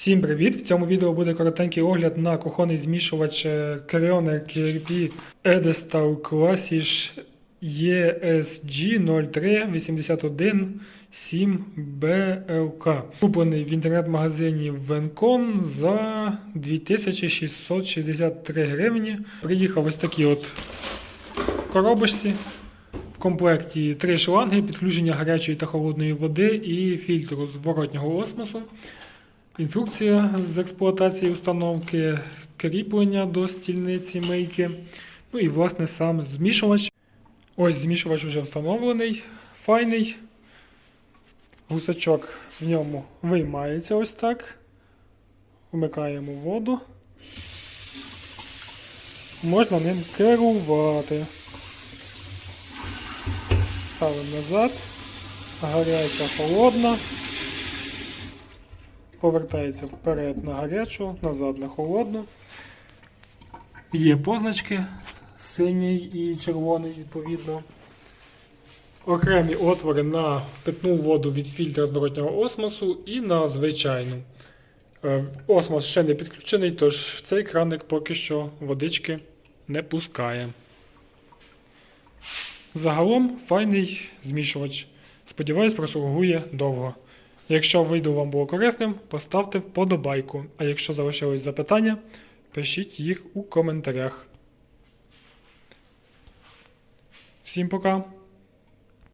Всім привіт! В цьому відео буде коротенький огляд на кухонний змішувач е, Carioner KRP Edestal Classish ESG 0381 7 BLK. Куплений в інтернет-магазині Vencon за 2663 гривні. Приїхав ось такі от коробочці. В комплекті три шланги, підключення гарячої та холодної води і фільтру зворотнього осмосу. Інструкція з експлуатації установки, кріплення до стільниці мийки. Ну і власне сам змішувач. Ось змішувач вже встановлений, файний. Гусачок в ньому виймається ось так. Вмикаємо воду. Можна ним керувати. Ставимо назад. Гаряча, холодна. Повертається вперед на гарячу, назад на холодну. Є позначки синій і червоний, відповідно. Окремі отвори на питну воду від фільтра зворотнього осмосу і на звичайну. Е, Осмос ще не підключений, тож цей краник поки що водички не пускає. Загалом файний змішувач. Сподіваюсь, прослугує довго. Якщо відео вам було корисним, поставте вподобайку. А якщо залишились запитання, пишіть їх у коментарях. Всім пока!